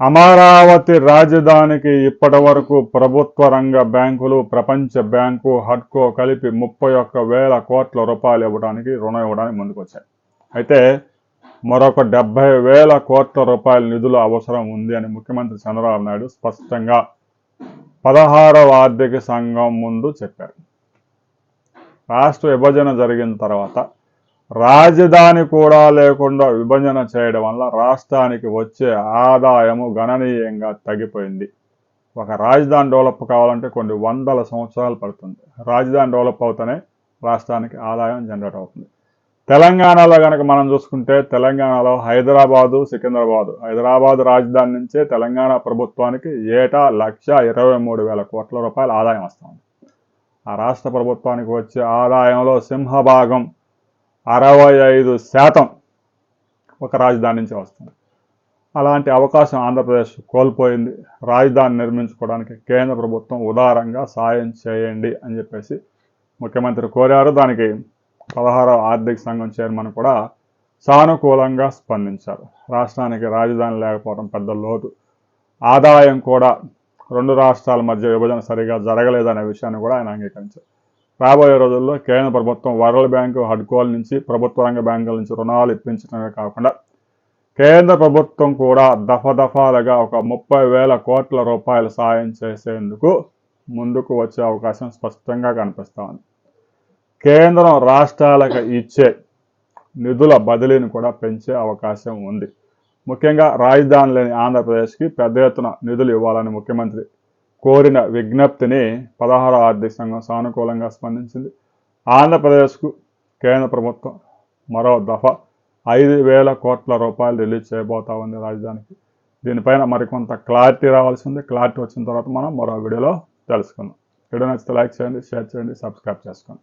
అమరావతి రాజధానికి ఇప్పటి వరకు ప్రభుత్వ రంగ బ్యాంకులు ప్రపంచ బ్యాంకు హడ్కో కలిపి ముప్పై ఒక్క వేల కోట్ల రూపాయలు ఇవ్వడానికి రుణం ఇవ్వడానికి ముందుకొచ్చాయి. అయితే మరొక డెబ్బై వేల కోట్ల రూపాయల నిధులు అవసరం ఉంది అని ముఖ్యమంత్రి చంద్రబాబు నాయుడు స్పష్టంగా పదహారవ ఆర్థిక సంఘం ముందు చెప్పారు. రాష్ట్ర విభజన జరిగిన తర్వాత రాజధాని కూడా లేకుండా విభజన చేయడం వల్ల రాష్ట్రానికి వచ్చే ఆదాయము గణనీయంగా తగ్గిపోయింది. ఒక రాజధాని డెవలప్ కావాలంటే కొన్ని వందల సంవత్సరాలు పడుతుంది. రాజధాని డెవలప్ అవుతూనే రాష్ట్రానికి ఆదాయం జనరేట్ అవుతుంది. తెలంగాణలో కనుక మనం చూసుకుంటే తెలంగాణలో హైదరాబాదు సికింద్రాబాదు. హైదరాబాదు రాజధాని నుంచే తెలంగాణ ప్రభుత్వానికి ఏటా లక్ష ఇరవై మూడు వేల కోట్ల రూపాయల ఆదాయం వస్తుంది. ఆ రాష్ట్ర ప్రభుత్వానికి వచ్చే ఆదాయంలో సింహభాగం అరవై ఐదు శాతం ఒక రాజధాని నుంచి వస్తుంది. అలాంటి అవకాశం ఆంధ్రప్రదేశ్ కోల్పోయింది. రాజధాని నిర్మించుకోవడానికి కేంద్ర ప్రభుత్వం ఉదారంగా సాయం చేయండి అని చెప్పేసి ముఖ్యమంత్రి కోరారు. దానికి పదహారవ ఆర్థిక సంఘం చైర్మన్ కూడా సానుకూలంగా స్పందించారు. రాష్ట్రానికి రాజధాని లేకపోవడం పెద్ద లోటు. ఆదాయం కూడా రెండు రాష్ట్రాల మధ్య విభజన సరిగా జరగలేదనే విషయాన్ని కూడా ఆయన అంగీకరించారు. రాబోయే రోజుల్లో కేంద్ర ప్రభుత్వం వరల్డ్ బ్యాంకు హడ్కోల్ నుంచి ప్రభుత్వ రంగ బ్యాంకుల నుంచి రుణాలు ఇప్పించడమే కాకుండా కేంద్ర ప్రభుత్వం కూడా దఫదఫాలుగా ఒక ముప్పై వేల కోట్ల రూపాయల సాయం చేసేందుకు ముందుకు వచ్చే అవకాశం స్పష్టంగా కనిపిస్తా ఉంది. కేంద్రం రాష్ట్రాలకు ఇచ్చే నిధుల బదిలీని కూడా పెంచే అవకాశం ఉంది. ముఖ్యంగా రాజధాని లేని ఆంధ్రప్రదేశ్కి పెద్ద ఎత్తున నిధులు ఇవ్వాలని ముఖ్యమంత్రి కోరిన విజ్ఞప్తిని పదహారో ఆర్థిక సంఘం సానుకూలంగా స్పందించింది. ఆంధ్రప్రదేశ్కు కేంద్ర ప్రభుత్వం మరో దఫా ఐదు వేల కోట్ల రూపాయలు రిలీజ్ చేయబోతా ఉంది రాజధానికి. దీనిపైన మరికొంత క్లారిటీ రావాల్సి ఉంది. క్లారిటీ వచ్చిన తర్వాత మనం మరో వీడియోలో తెలుసుకుందాం. వీడియో నచ్చితే లైక్ చేయండి షేర్ చేయండి సబ్స్క్రైబ్ చేసుకోండి.